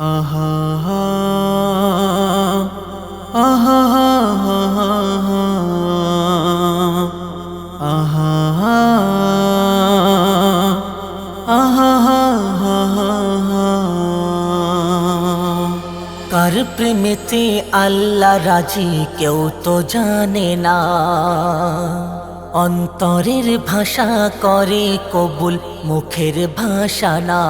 আহা আহা কার প্রেমেতে আল্লাহ রাজি কেউ তো জানে না অন্তরের ভাষা করে কবুল মুখের ভাষা না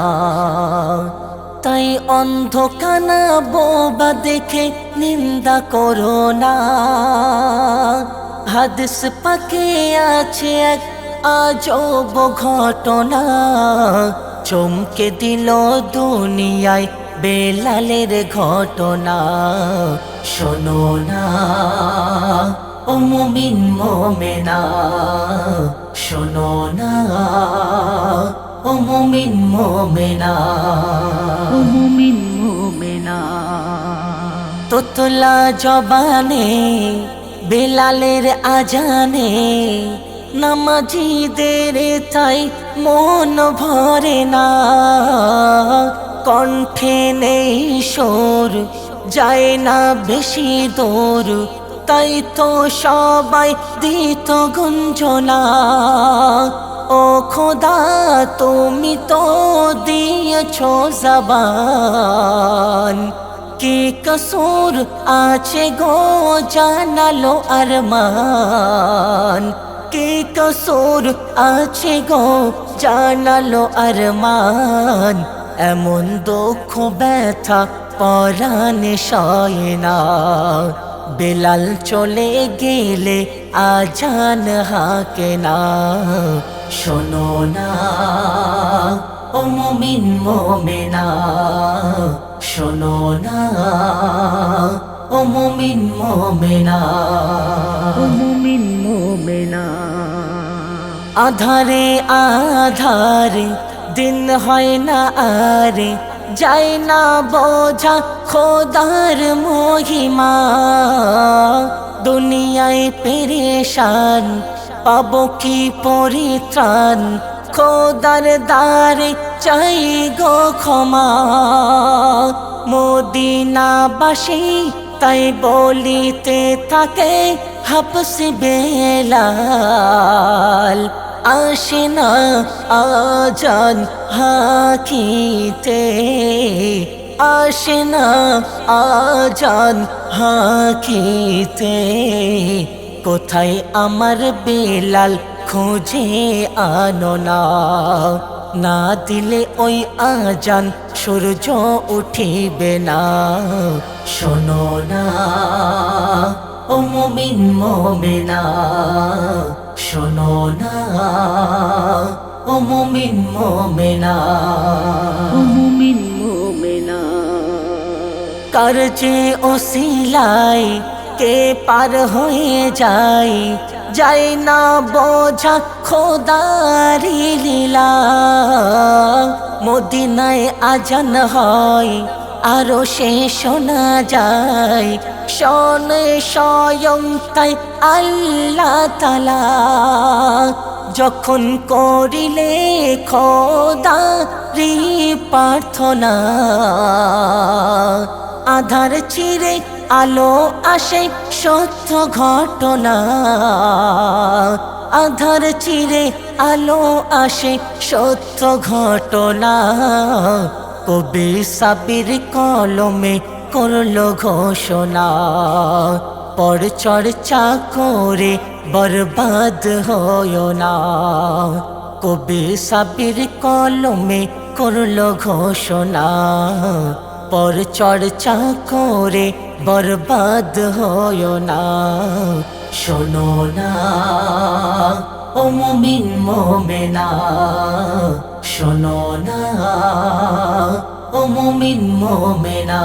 তাই অন্ধকানা বোবা দেখে নিন্দা করো না। হাদিস পাকে আছে এক আজব ঘটনা। চমকে দিল দুনিয়ায় বেলালের ঘটনা। শোনো না, ও মুমিন মোমেনা। শোনো না ও মুমিন মোমেনা ও মুমিন মোমেনা তোতলা জবানে বেলালের আজানে নামাজিদের তাই মন ভরে না কণ্ঠে নেই সোর যায় না বেশি দূর তাই তো সবাই দিত গুঞ্জনা ও খোদা, তুমি তো দিয়েছ জবান। কি কসুর আছে গো, জানালো আরমান। কি কসুর আছে গো, জানালো আরমান। এমন দুঃখ, ব্যথা পরাণে সয় না। বেলাল চলে গেলে আজান হাকে না। শোনো না ও মুমিন মোমেনা। শোনো না ও মুমিন মোমেনা। ও মুমিন মোমেনা। আধারে আধারে দিন হয় না আরে যায় না বোঝা খোদার মহিমা। দুনিয়ায় পেরেশান, পাব কি পরিত্রাণ? খোদার দ্বারে চাই গো ক্ষমা। মদিনাবাসী তাই বলিতে থাকে, হাফসি বেলাল। আসে না আজান হাকিতে আসে না আজান হাকিতে, কোথায় আমার বেলাল খুঁজে আনো না? না দিলে ওই আজান সূর্য উঠিবে না। শোনো না, ও মুমিন, মোমেনা শোনো না ও মুমিন মোমেনা। ও মুমিন মোমেনা। কার যে ওসিলাই কে পার হয়ে যায় যায় না বোঝা খোদারি লীলা। মদিনায় আজান হয় আরও সে শোনা যায় শোনে স্বয়ং তাই আল্লাহ তালা যখন করিলে খোদা রি প্রার্থনা, আধার চিরে আলো আসে সত্য ঘটনা। আধার চিরে আলো আসে সত্য ঘটনা। কবি সাবির কলমে করল ঘোষণা। পর চর্চা করে বরবাদ হয় না। কবি সাবির কলমে করল ঘোষণা। পর চর্চা করে বরবাদ হয় না। শোনো না, ও মুমিন মোমেনা। শোনো মুমিন মোমেনা।